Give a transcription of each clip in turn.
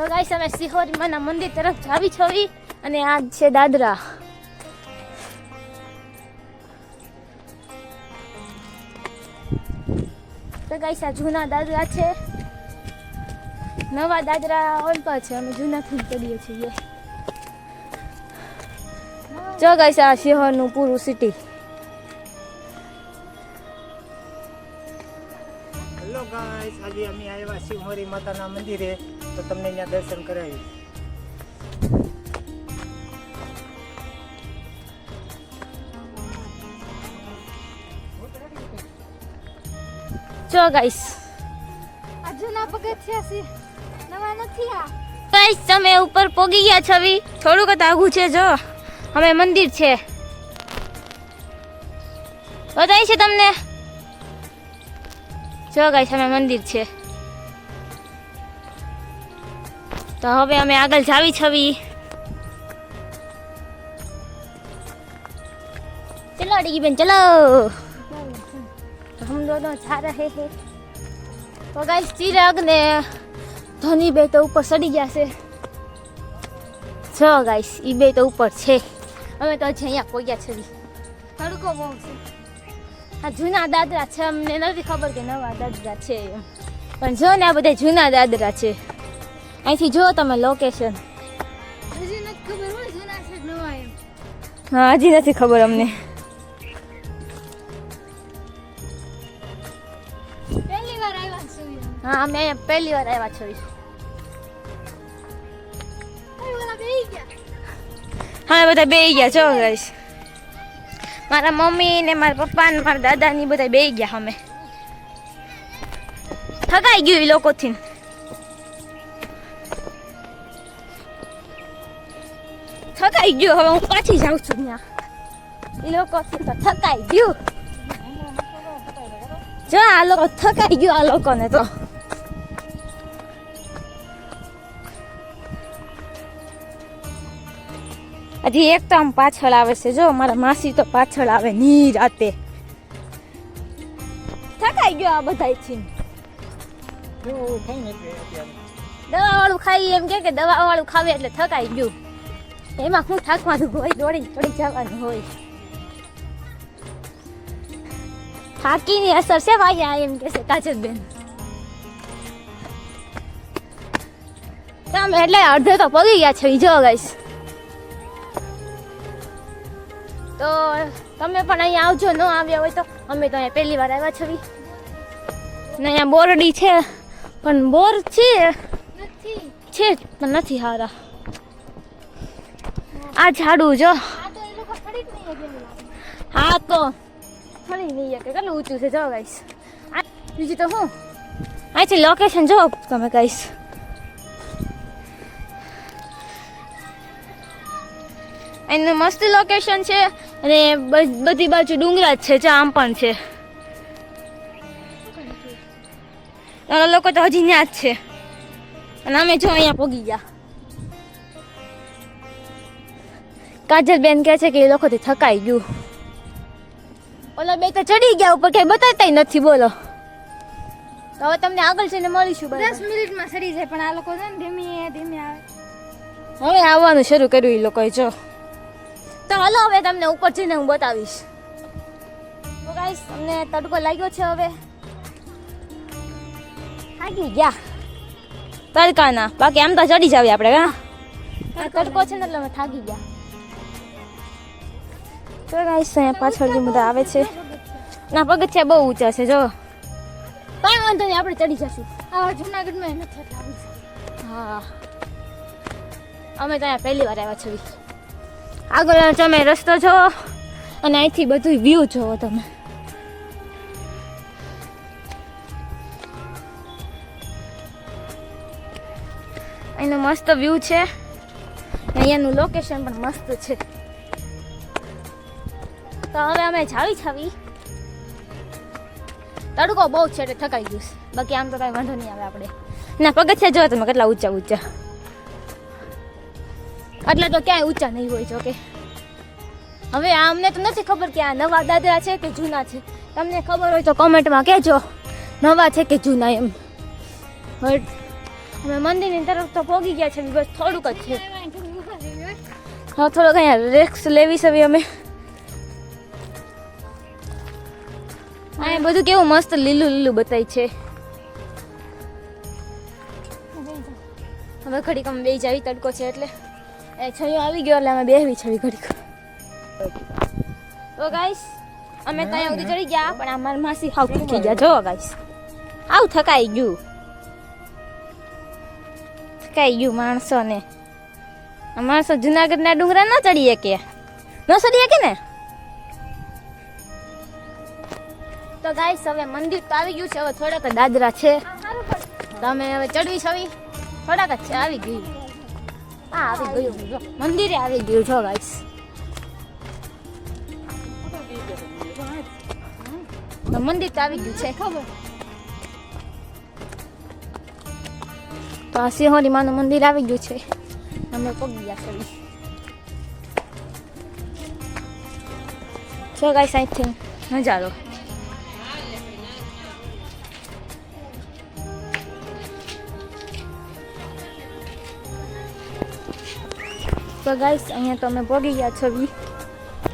તો ગાઈસ, અમે સિહોરીમાના મંદિર તરફ જાવી છવી અને આ છે દાદરા. તો ગાઈસ, આ જૂના દાદરા છે. નવા દાદરા ઓલ પર છે. અમે જૂનાથી કરીએ છીએ. જો ગાઈસ, આ શહેરનું પૂરું સિટી હેલો ગાઈસ આજે અમે આવ્યા શિવમોરી માતાના મંદિરે. તો તમને અહીંયા દર્શન કરાવીશ જો ગાઈસ આ જૂના પગથિયા છે. નવા નથી આ. ગાઈસ તમે ઉપર પોગી ગયા છવી થોડુંક જ આઘું છે જો. અમે મંદિર છે. બતાય છે તમને. જો ગાઈસ અમે મંદિર છે. તો હવે અમે આગળ જાવી છવી. ચલો ડીગી બેન ચલો. હમ દોનો છા રહે હે તો ગાઈસ ચિરાગ ને ધોની બે તો ઉપર સડી ગયા છે. છ ગાઈસ ઈ બે તો ઉપર છે. અમે તો હજી અહીંયા પોગ્યા છે તડકો બહુ છે. આ જૂના દાદરા છે અમને નથી ખબર કે નવા દાદરા છે. એમ પણ જો ને આ બધા જૂના દાદરા છે. અહીંથી જુઓ તમે લોકેશન છે હા હજી નથી ખબર અમને. પહેલી વાર આવ્યા છે અહીંયા. હા અમે અહીંયા પહેલી વાર આવ્યા ગયા? હા બધા બે ગયા જો ગાઈસ મારા મમ્મી ને મારા પપ્પા ને મારા દાદા ની બધા બે ગયા અમે. થકાઈ ગયું એ લોકોથી. થકાઈ ગયો હવે હું પાછી જાઉં છું ત્યાં એ લોકો થકાઈ ગયું જો આ લોકો થકાઈ ગયો આ લોકોને તો હજી એક તો આમ પાછળ આવે છે જો મારા માસી તો પાછળ આવે ની રાતે થકાઈ ગયો આ બધા થી કેવું થઈ ને એટલે અત્યારે દવા વાળું ખાઈ એમ કે કે દવા વાળું ખાવે એટલે થકાઈ ગયું એમાં શું થાકવાનું હોય? દોડી દોડી જવાનું હોય. થાકીની અસર છે આ એમ કે છે કાજલબેન. તમે એટલે અડધે તો પગી ગયા છે બીજો જો ગાઈસ. તો તમે પણ અહીંયા આવજો ન આવ્યા હોય તો. અમે તો અહીંયા પહેલી વાર આવ્યા છીએ ને અહીંયા બોરડી છે પણ બોર છે. નથી. છે પણ નથી હારા. આ ઝાડું જો. હા તો. ફરી નહીં કે કેટલું ઊંચું છે જો ગાઈસ. બીજું તો હું? અહીંથી લોકેશન જો તમે ગાઈસ. એનું મસ્ત લોકેશન છે અને બધી બાજુ ડુંગરા જ છે જો આમ પણ છે. લોકો તો હજી ત્યાં જ છે. અને અમે જો અહીંયા પોગી ગયા. કાજલ બેન કહે છે કે એ લોકોથી થકાઈ ગયું. ઓલા બે તો ચડી ગયા ઉપર કઈ બતાવતા નથી બોલો. તો હવે તમને આગળ જઈને મળીશું દસ મિનિટમાં સડી જાય પણ આ લોકો છે ને ધીમે ધીમે આવે. હવે આવવાનું શરૂ કર્યું એ લોકોએ જો. તો હાલો હવે તમને ઉપર જઈને હું બતાવીશ. તો ગાઈસ તમને તડકો લાગ્યો છે હવે. થાકી ગયા. તડકાના. બાકી આમ તો ચડી જાવી આપણે હા? તડકો છે ને એટલે અમે થાકી ગયા. તો ગાઈસ અહીંયા પાછળ જે બધા આવે છે. ના પગથિયા બહુ ઊંચા છે જો. કાંઈ વાંધો નહીં આપણે ચડી જશું. આ જુનાગઢમાં નથી હા. અમે તો અહીંયા પહેલી વાર આવ્યા છીએ. આગળ તમે રસ્તો જો અને અહીંથી બધું વ્યૂ જોવો તમે. અહીંનું મસ્ત વ્યૂ છે. અહીંયાનું લોકેશન પણ મસ્ત છે. તો હવે અમે જાવી છાવી. તડકો બહુ છે એટલે થકાઈ ગયું છે. બાકી આમ તો કાંઈ વાંધો નહીં આવે આપણે. ના, પગથિયા જોવા તમે કેટલા ઊંચા ઊંચા. આટલા તો ક્યાંય ઊંચા નહીં હોય જોકે હવે આ અમને તો નથી ખબર કે આ નવા દાદરા છે કે જૂના છે. તમને ખબર હોય તો કોમેન્ટમાં કહેજો. નવા છે કે જૂના એમ. હવે અમે મંદિરની તરફ તો પહોંચી ગયા છે, બસ થોડુંક જ છે. હા, થોડોક અહીંયા રેક્સ લેવી છે અમે. અહીંયા બધું કેવું મસ્ત લીલું લીલું બતાય છે. હવે ઘડીક અમે બે જાવી તડકો છે એટલે. એ છયો આવી ગયો એટલે અમે બેહવી છવી ઘડીક. તો ગાઈસ અમે ત્યાં સુધી ચડી ગયા, પણ આ મારી માસી હાવ થકી ગયા. જો ગાઈસ આવ થકાઈ ગયું. થકાઈ ગયું માણસોને. માણસો જુનાગઢના ડુંગરા ન ચડીએ કે? ન ચડીએ કે ને? ગાઈસ, હવે મંદિર તો આવી ગયું છે, હવે થોડાક દાદરા છે. તમે હવે ચડવી છવી થોડાક છે, આવી ગયું. હા, આવી ગયું. મંદિરે આવી ગયું છો ગાઈસ. મંદિર તો આવી ગયું છે. તો આ સિંહોરી માનું મંદિર આવી ગયું છે. અમે પગી ગયા છે જો ગાઈસ, અહીંથી નજારો તો ગાઈસ, અહીંયા તો અમે પગી ગયા છવી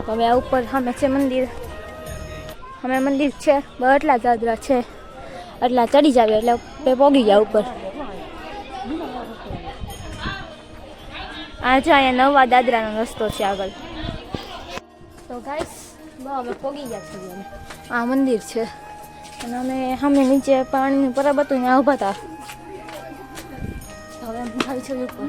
હવે આ ઉપર સામે છે મંદિર. અમે મંદિર છે એટલા દાદરા છે. એટલા ચડી જાવે, એટલે પોગી ગયા ઉપર. આજે અહીંયા નવા દાદરાનો રસ્તો છે આગળ. તો ગાઈસ અમે પોગી ગયા છીએ આ મંદિર છે. અને અમે સામે નીચે પાણીનું પરબ હતું, ત્યાં ઊભા હતા. હવે છે ઉપર.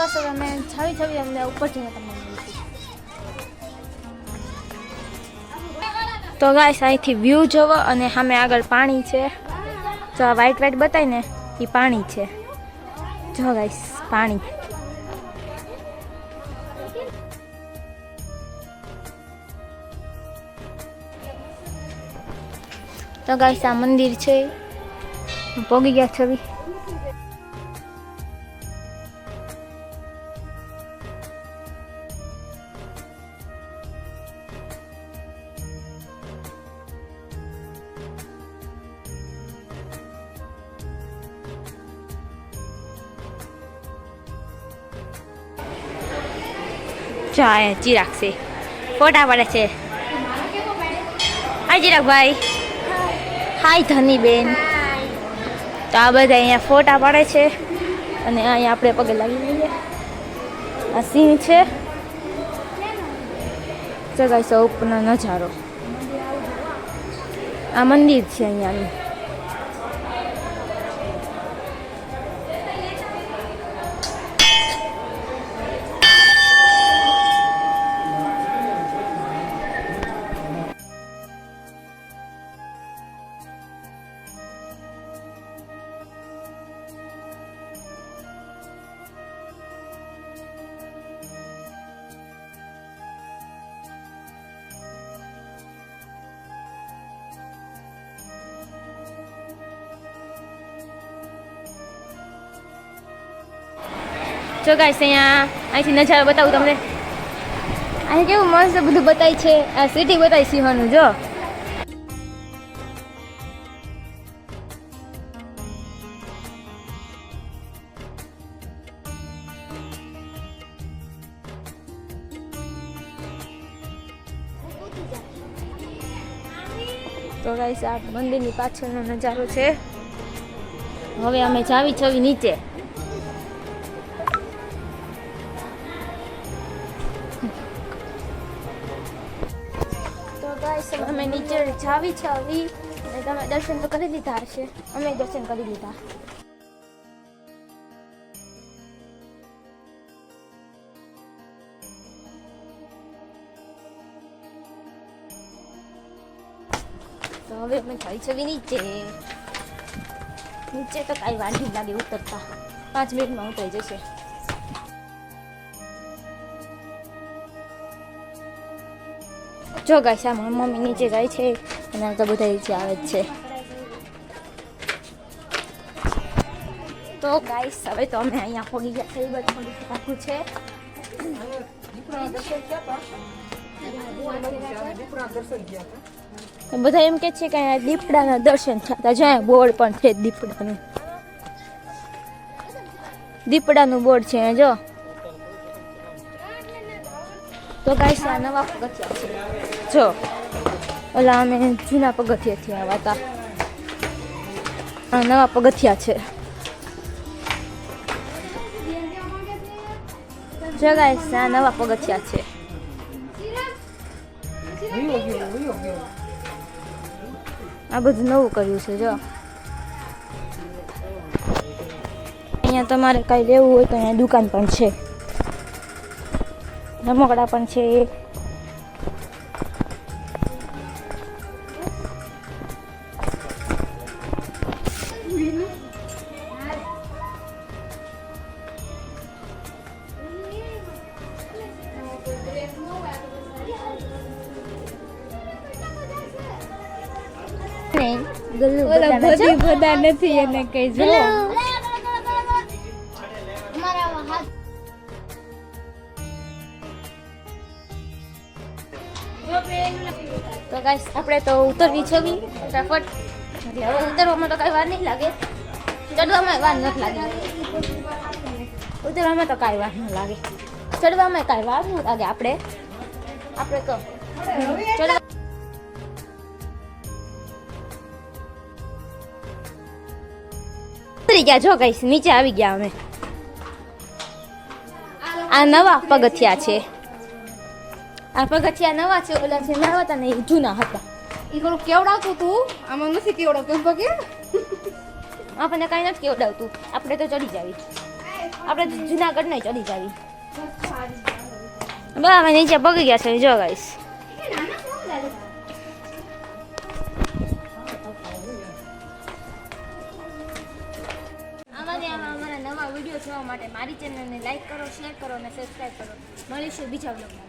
બસ હવે છાવી છવી અમને ઉપર જઈને તમને તો ગાઈસ અહીંથી વ્યૂ જોવો અને સામે આગળ પાણી છે. તો આ વ્હાઈટ વ્હાઈટ બતાવીને એ પાણી છે. જો ગાઈસ પાણી. તો ગાઈસ આ મંદિર છે. પોગી ગયા છવી. જો આ ચિરાગ છે ફોટા પડે છે હા ચિરાગભાઈ હાય ધનીબેન તો આ બધા અહીંયા ફોટા પડે છે અને અહીંયા આપણે પગે લાગી લઈએ આ સિંહ છે જગાઈ ઉપરનો નજારો આ મંદિર છે અહીંયાનું જો ગાઈસ અહીંયા અહીંથી નજારો બતાવું તમને. અહીં કેવું મસ્ત બધું બતાય છે. આ સિટી બતાય સિંહોનું, જો. તો ગાઈસ આ મંદિરની પાછળનો નજારો છે. હવે અમે જાવી છવી નીચે. છાવી છે તમે દર્શન તો કરી દીધા હશે. અમે દર્શન કરી લીધા. તો હવે અમે જઈ છવી નીચે. નીચે તો કાંઈ વાંધી લાગે ઉતરતા. પાંચ મિનિટમાં ઉતરી જશે. જો ગાઈસ આ મમ્મી નીચે જાય છે અને તો બધા નીચે આવે જ છે. તો ગાઈસ હવે તો અમે અહીંયા પહોંચી ગયા છે. બધું થોડું પાકું છે. બધા એમ કે છે કે અહીંયા દીપડાના દર્શન થતા જાય. બોર્ડ પણ છે દીપડાનું. દીપડાનું બોર્ડ છે અહીંયા જો. તો ગાઈસ આ નવા પગથિયા છે. જો, ઓલા અમે જૂના પગથિયાથી આવ્યા હતા. આ નવા પગથિયા છે. જો ગાઈસ આ નવા પગથિયા છે. આ બધું નવું કર્યું છે, જો. અહીંયા તમારે કાંઈ લેવું હોય તો અહીંયા દુકાન પણ છે. રમકડા પણ છે ગલ્લુ બધાના છે. બધા નથી એને કઈ જો તો ઉતરવી છે બી. ફટાફટ ઉતરવામાં તો કાંઈ વાર નહીં લાગે. ચડવામાં વાર નથી લાગે. ઉતરવામાં તો કાંઈ વાર ન લાગે. ચડવામાં કાંઈ વાર ન લાગે આપણે. આપણે તો ઉતરી ગયા જો કઈ નીચે આવી ગયા અમે. આ નવા પગથિયા છે. આ પગથિયા નવા છે, ઓલા છે નવા હતા ને જૂના હતા. ઈ થોડું કેવડાવતું તું? આમાં નથી કેવડાવતું પગે? આપણને કાંઈ નથી કેવડાવતું. આપણે તો ચડી જાવી. આપણે જુનાગઢ નહીં ચડી જાવી. બરાબર નીચે પગી ગયા છે, જો ગાઈશ અમારા નવા વીડિયો જોવા માટે મારી ચેનલને લાઈક કરો શેર કરો અને સબસ્ક્રાઈબ કરો. મળીશું બીજા બ્લોગમાં